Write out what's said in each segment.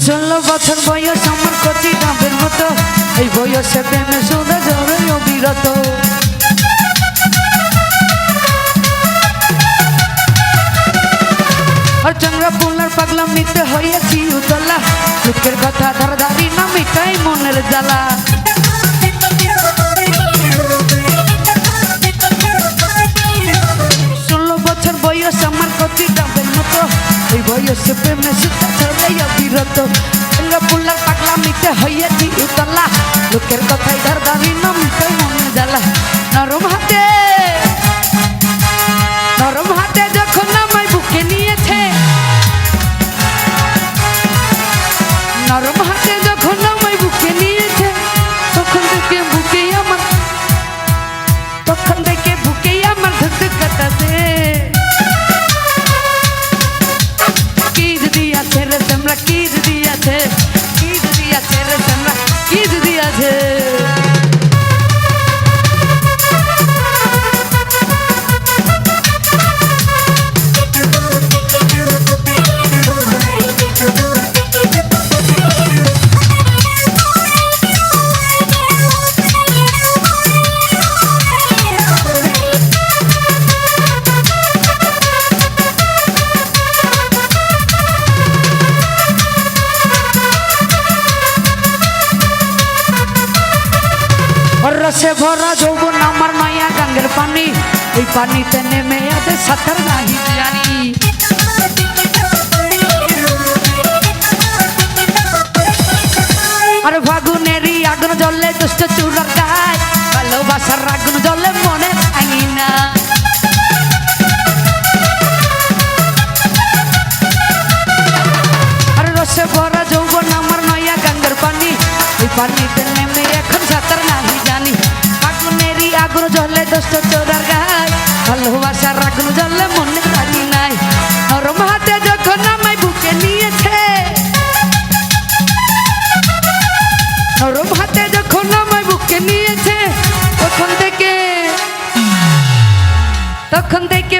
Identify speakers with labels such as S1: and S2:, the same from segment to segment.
S1: ষোলো বছর বয়স আমার কচি ডাবের মতো। এই বয়সে প্রেমে শুধু জড়ে অবিরত। আর চন্দ্রা পুলার পাগলাম নিতে হয়েছি উতলা। লোকের কথা ধার ধারি না মিটাই মনের জ্বালা। ষোলো বছর বয়স আমার কচি ডাবের মতো। এই বয়সে প্রেমে সুতা ছড়াই অবিরত চন্দ্রা পুলার পাগলাম নিতে হয়েছি উতলা। লোকের কথাই ধার ধারি না মিটাই জ্বালা। নরম হাতে দিদি আছে রে তোমরা কি দিদি আছে কি দিদি আছে রে তোমরা কি দিদি রসে ভরা যৌবন আমার মায়া গাঙ্গের পানি। এই পানিতে নেমে আছে সাঁতার নাহি জানি। আর ফাগুনেরই আগুন জ্বলে দুষ্ট চুরার গায় ভালোবাসার আগুন জ্বলে মনে ভাঙি দোষ্ট চোরার গায় ভালোবাসার আগুন জ্বলে মনে থাকি নাই। নরম হাতে যখন আমায় বুকে নিয়েছে। নরম হাতে যখন আমায় বুকে নিয়েছে, তখন থেকে তখন থেকে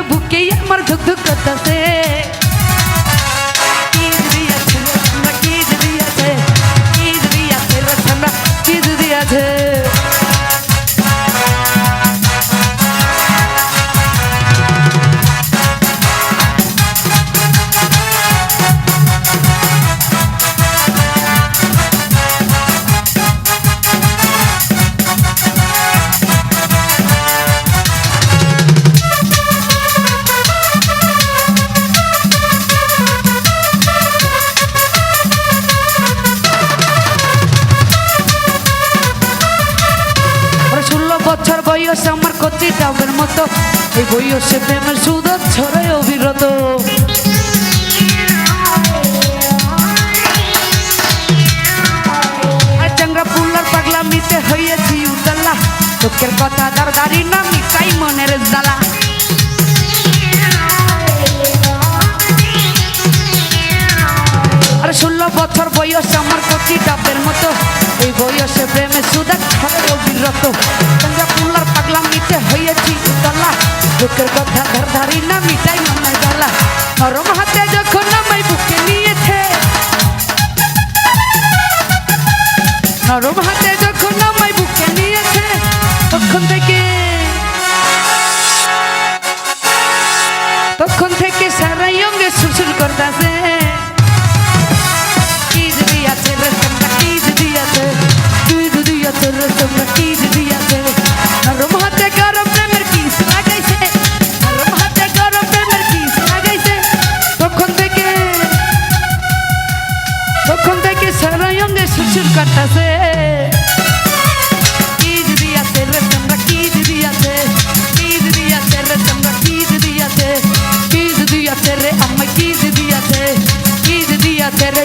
S1: বছর আমার কচি ডাবের মতো। এই বয়সে প্রেমের সুদ ছড়ে অবিরত। আর চাংরা পাগলা মিতে হয়েছি উতলা। লোকের কথা দার দাঁড়ি না মিটাই মনের জ্বালা। আর ষোলো বছর বয়স আমার কচি ডাবের মতো। এই বয়সে প্রেমে সুদা ছড়ে অবিরত। লোকের কথা ধর ধারি না মিটাই মনের জ্বালা। নরম হাতে যখন আমায় বুকে নিয়েছে। নরম হাতে যখন আমায় বুকে নিয়েছে, তখন থেকে তখন থেকে সারাই অঙ্গে সুরসুর করতেছে। সুরসুর করতেছে কি দিদি আছে রে তোমরা কি দিদি আছে কি দিদি আছে রে